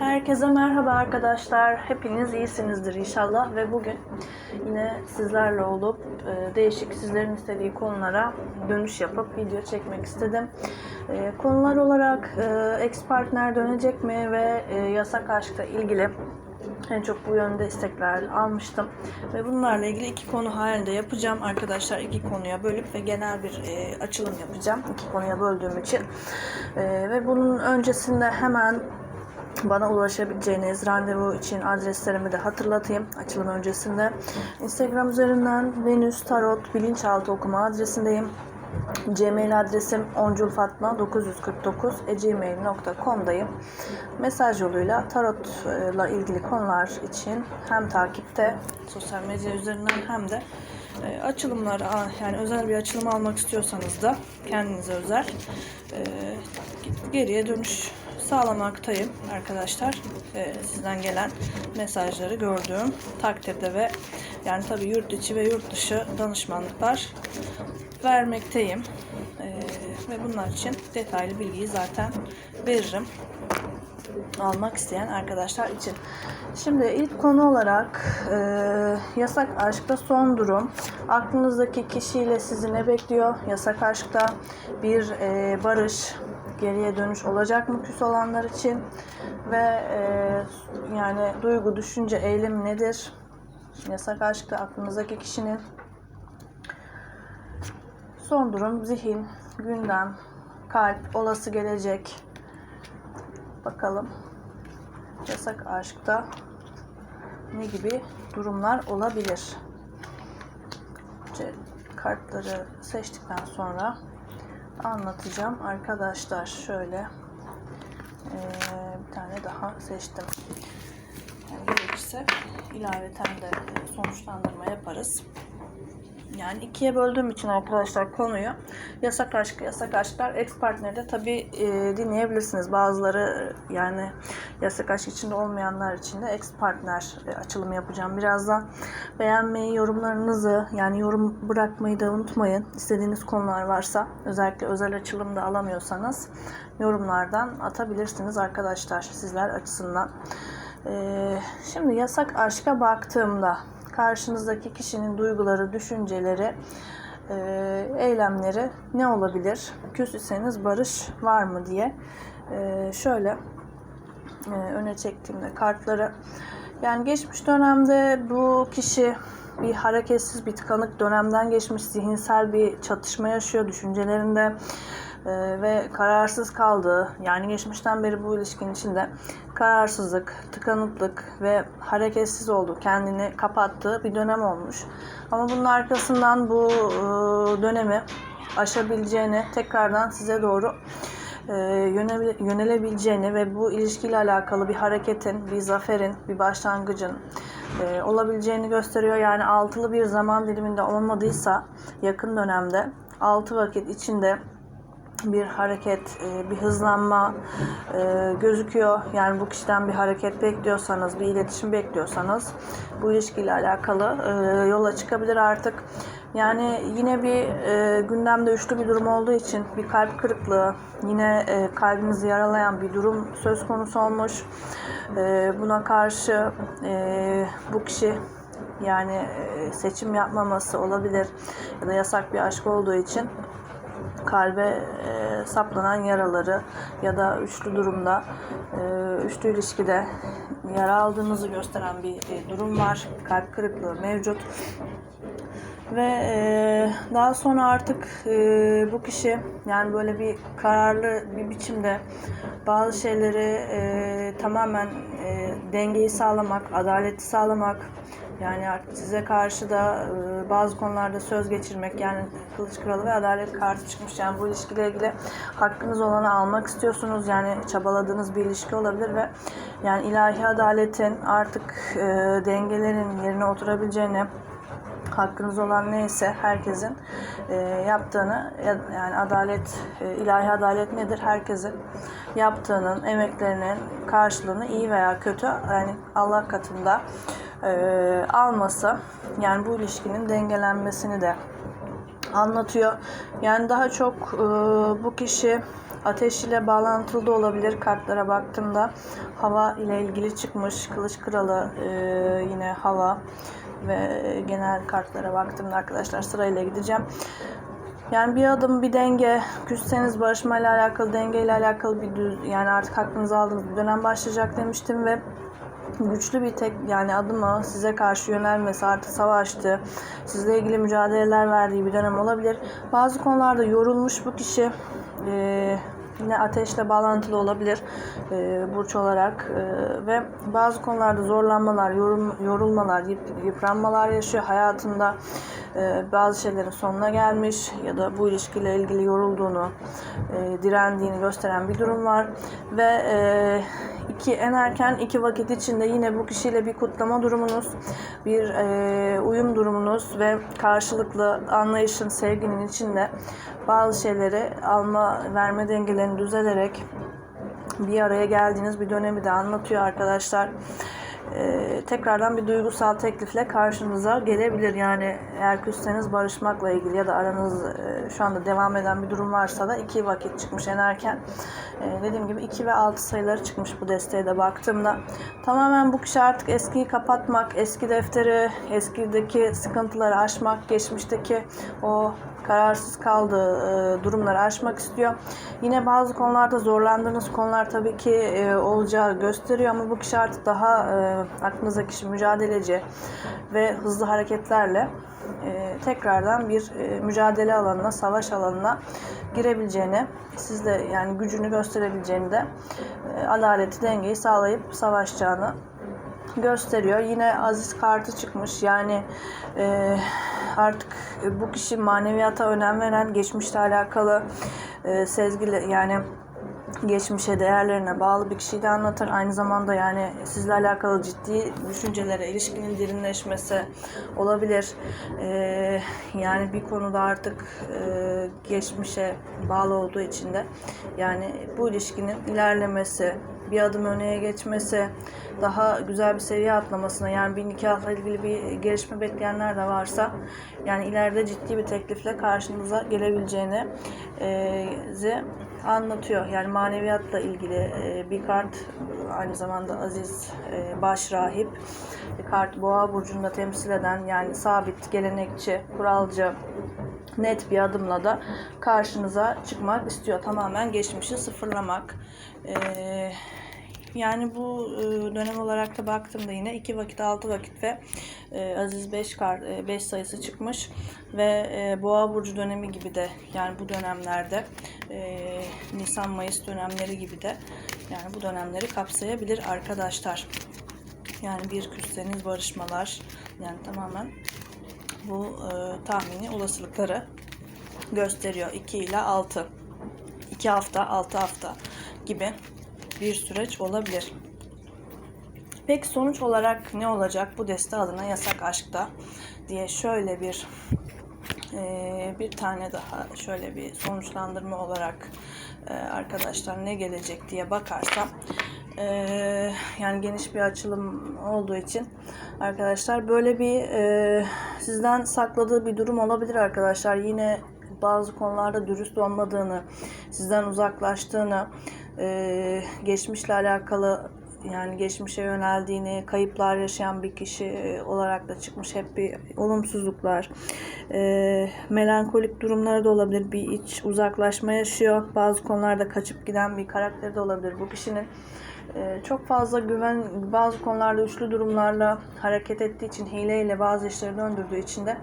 Herkese merhaba arkadaşlar. Hepiniz iyisinizdir inşallah ve bugün yine sizlerle olup e, değişik sizlerin istediği konulara dönüş yapıp video çekmek istedim. E, Konular olarak e, ex partner dönecek mi ve yasak aşkla ilgili en çok bu yönde istekler almıştım. Ve bunlarla ilgili iki konu halinde yapacağım arkadaşlar. iki konuya bölüp ve genel bir e, açılım yapacağım. iki konuya böldüğüm için. E, ve bunun öncesinde hemen bana ulaşabileceğiniz randevu için adreslerimi de hatırlatayım açılım öncesinde. Instagram üzerinden Venüs Tarot Bilinçaltı okuma adresindeyim. Gmail adresim onculfatma949gmail.com'dayım. Mesaj yoluyla tarotla ilgili konular için hem takipte sosyal medya üzerinden hem de e, açılımlar yani özel bir açılım almak istiyorsanız da kendinize özel e, geriye dönüş sağlamaktayım arkadaşlar. E, sizden gelen mesajları gördüğüm takdirde ve yani tabii yurt içi ve yurt dışı danışmanlıklar vermekteyim. Ee, ve bunlar için detaylı bilgiyi zaten veririm. Almak isteyen arkadaşlar için. Şimdi ilk konu olarak e, yasak aşkta son durum. Aklınızdaki kişiyle sizi ne bekliyor? Yasak aşkta bir e, barış, geriye dönüş olacak mı küs olanlar için? Ve e, yani duygu, düşünce, eylem nedir? Yasak aşkta aklınızdaki kişinin Son durum zihin, gündem, kalp, olası gelecek. Bakalım yasak aşkta ne gibi durumlar olabilir? Kartları seçtikten sonra anlatacağım. Arkadaşlar şöyle ee, bir tane daha seçtim. Yani gerekirse ilaveten de sonuçlandırma yaparız. Yani ikiye böldüğüm için arkadaşlar konuyu yasak aşk, yasak aşklar ex partnerde tabi e, dinleyebilirsiniz. Bazıları e, yani yasak aşk içinde olmayanlar için de ex partner e, açılımı yapacağım. Birazdan beğenmeyi, yorumlarınızı yani yorum bırakmayı da unutmayın. İstediğiniz konular varsa özellikle özel açılım da alamıyorsanız yorumlardan atabilirsiniz arkadaşlar sizler açısından. E, şimdi yasak aşka baktığımda karşınızdaki kişinin duyguları, düşünceleri, e, eylemleri ne olabilir? Küs barış var mı diye e, şöyle e, öne çektiğimde kartları yani geçmiş dönemde bu kişi bir hareketsiz, bir tıkanık dönemden geçmiş, zihinsel bir çatışma yaşıyor düşüncelerinde e, ve kararsız kaldığı, yani geçmişten beri bu ilişkinin içinde kararsızlık, tıkanıklık ve hareketsiz olduğu, kendini kapattığı bir dönem olmuş. Ama bunun arkasından bu e, dönemi aşabileceğini tekrardan size doğru e, yönelebileceğini ve bu ilişkiyle alakalı bir hareketin, bir zaferin, bir başlangıcın e, olabileceğini gösteriyor. Yani altılı bir zaman diliminde olmadıysa yakın dönemde altı vakit içinde bir hareket, e, bir hızlanma e, gözüküyor. Yani bu kişiden bir hareket bekliyorsanız, bir iletişim bekliyorsanız bu ilişkiyle alakalı e, yola çıkabilir artık. Yani yine bir gündemde üçlü bir durum olduğu için bir kalp kırıklığı, yine kalbinizi yaralayan bir durum söz konusu olmuş. Buna karşı bu kişi yani seçim yapmaması olabilir ya da yasak bir aşk olduğu için kalbe e, saplanan yaraları ya da üçlü durumda e, üçlü ilişkide yara aldığınızı gösteren bir e, durum var. Kalp kırıklığı mevcut. Ve e, daha sonra artık e, bu kişi yani böyle bir kararlı bir biçimde bazı şeyleri e, tamamen e, dengeyi sağlamak, adaleti sağlamak, yani artık size karşı da e, bazı konularda söz geçirmek yani kılıç kralı ve adalet kartı çıkmış. Yani bu ilişkiyle ilgili hakkınız olanı almak istiyorsunuz. Yani çabaladığınız bir ilişki olabilir ve yani ilahi adaletin artık e, dengelerin yerine oturabileceğini hakkınız olan neyse herkesin e, yaptığını yani adalet ilahi adalet nedir herkesin yaptığının emeklerinin karşılığını iyi veya kötü yani Allah katında e, alması yani bu ilişkinin dengelenmesini de anlatıyor. Yani daha çok e, bu kişi ateş ile bağlantılı da olabilir. Kartlara baktığımda hava ile ilgili çıkmış. Kılıç kralı e, yine hava ve genel kartlara baktığımda arkadaşlar sırayla gideceğim. Yani bir adım bir denge, küsseniz barışma ile alakalı, denge ile alakalı bir düz, yani artık hakkınızı aldığınız bir dönem başlayacak demiştim ve güçlü bir tek yani adımı size karşı yönelmesi artık savaştı. Sizle ilgili mücadeleler verdiği bir dönem olabilir. Bazı konularda yorulmuş bu kişi. Ee, yine ateşle bağlantılı olabilir e, burç olarak E, ve bazı konularda zorlanmalar, yorum, yorulmalar, yıp- yıpranmalar yaşıyor hayatında. E, bazı şeylerin sonuna gelmiş ya da bu ilişkiyle ilgili yorulduğunu, e, direndiğini gösteren bir durum var ve e, iki en erken iki vakit içinde yine bu kişiyle bir kutlama durumunuz, bir e, uyum durumunuz ve karşılıklı anlayışın, sevginin içinde bazı şeyleri alma verme dengelerini düzelerek bir araya geldiğiniz bir dönemi de anlatıyor arkadaşlar. Ee, tekrardan bir duygusal teklifle karşınıza gelebilir. Yani eğer küsseniz barışmakla ilgili ya da aranız e, şu anda devam eden bir durum varsa da iki vakit çıkmış en erken. Ee, dediğim gibi 2 ve 6 sayıları çıkmış bu desteğe de baktığımda. Tamamen bu kişi artık eskiyi kapatmak, eski defteri, eskideki sıkıntıları aşmak, geçmişteki o kararsız kaldığı e, durumları aşmak istiyor. Yine bazı konularda zorlandığınız konular tabii ki e, olacağı gösteriyor ama bu kişi artık daha e, aklınızdaki kişi mücadeleci ve hızlı hareketlerle e, tekrardan bir mücadele alanına, savaş alanına girebileceğini, sizde yani gücünü gösterebileceğini de adaleti, dengeyi sağlayıp savaşacağını gösteriyor. Yine Aziz kartı çıkmış. Yani e, artık bu kişi maneviyata önem veren, geçmişle alakalı e, sezgili yani geçmişe, değerlerine bağlı bir kişiyi de anlatır. Aynı zamanda yani sizle alakalı ciddi düşüncelere, ilişkinin derinleşmesi olabilir. Ee, yani bir konuda artık e, geçmişe bağlı olduğu için de yani bu ilişkinin ilerlemesi, bir adım öneye geçmesi, daha güzel bir seviye atlamasına yani bir nikahla ilgili bir gelişme bekleyenler de varsa yani ileride ciddi bir teklifle karşınıza gelebileceğini e, anlatıyor. Yani maneviyatla ilgili e, bir kart aynı zamanda Aziz e, Baş Rahip bir kart Boğa burcunda temsil eden yani sabit, gelenekçi, kuralcı net bir adımla da karşınıza çıkmak istiyor. Tamamen geçmişi sıfırlamak. Ee, yani bu e, dönem olarak da baktığımda yine 2 vakit 6 vakit ve e, Aziz 5 kart 5 sayısı çıkmış ve e, Boğa burcu dönemi gibi de yani bu dönemlerde e, Nisan Mayıs dönemleri gibi de yani bu dönemleri kapsayabilir arkadaşlar. Yani bir küsseniz barışmalar yani tamamen bu e, tahmini olasılıkları gösteriyor. 2 ile 6. 2 hafta, 6 hafta gibi bir süreç olabilir. Peki sonuç olarak ne olacak bu deste adına yasak aşkta diye şöyle bir e, bir tane daha şöyle bir sonuçlandırma olarak e, arkadaşlar ne gelecek diye bakarsam e, yani geniş bir açılım olduğu için arkadaşlar böyle bir e, sizden sakladığı bir durum olabilir arkadaşlar yine bazı konularda dürüst olmadığını sizden uzaklaştığını e, geçmişle alakalı yani geçmişe yöneldiğini, kayıplar yaşayan bir kişi e, olarak da çıkmış hep bir olumsuzluklar, e, melankolik durumları da olabilir, bir iç uzaklaşma yaşıyor. Bazı konularda kaçıp giden bir karakteri de olabilir bu kişinin. E, çok fazla güven, bazı konularda üçlü durumlarla hareket ettiği için, hileyle bazı işleri döndürdüğü için de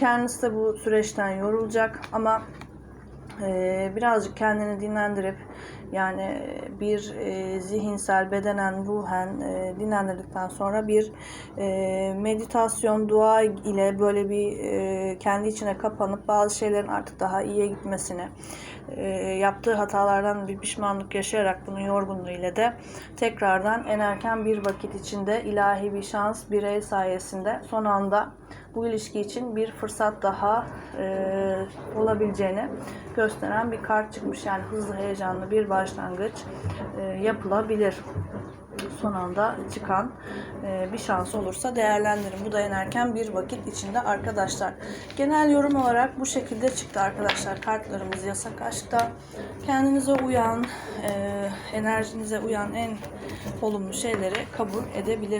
kendisi de bu süreçten yorulacak ama e, birazcık kendini dinlendirip yani bir e, zihinsel, bedenen, ruhen e, dinlendirdikten sonra bir e, meditasyon, dua ile böyle bir e, kendi içine kapanıp bazı şeylerin artık daha iyiye gitmesini, e, yaptığı hatalardan bir pişmanlık yaşayarak bunun yorgunluğu ile de tekrardan en erken bir vakit içinde ilahi bir şans, birey sayesinde son anda bu ilişki için bir fırsat daha e, olabileceğini gösteren bir kart çıkmış. Yani hızlı, heyecanlı bir başlangıç e, yapılabilir. son anda çıkan e, bir şans olursa değerlendirin. Bu da en erken bir vakit içinde arkadaşlar. Genel yorum olarak bu şekilde çıktı arkadaşlar. Kartlarımız yasak aşkta. Kendinize uyan, e, enerjinize uyan en olumlu şeyleri kabul edebilirsiniz.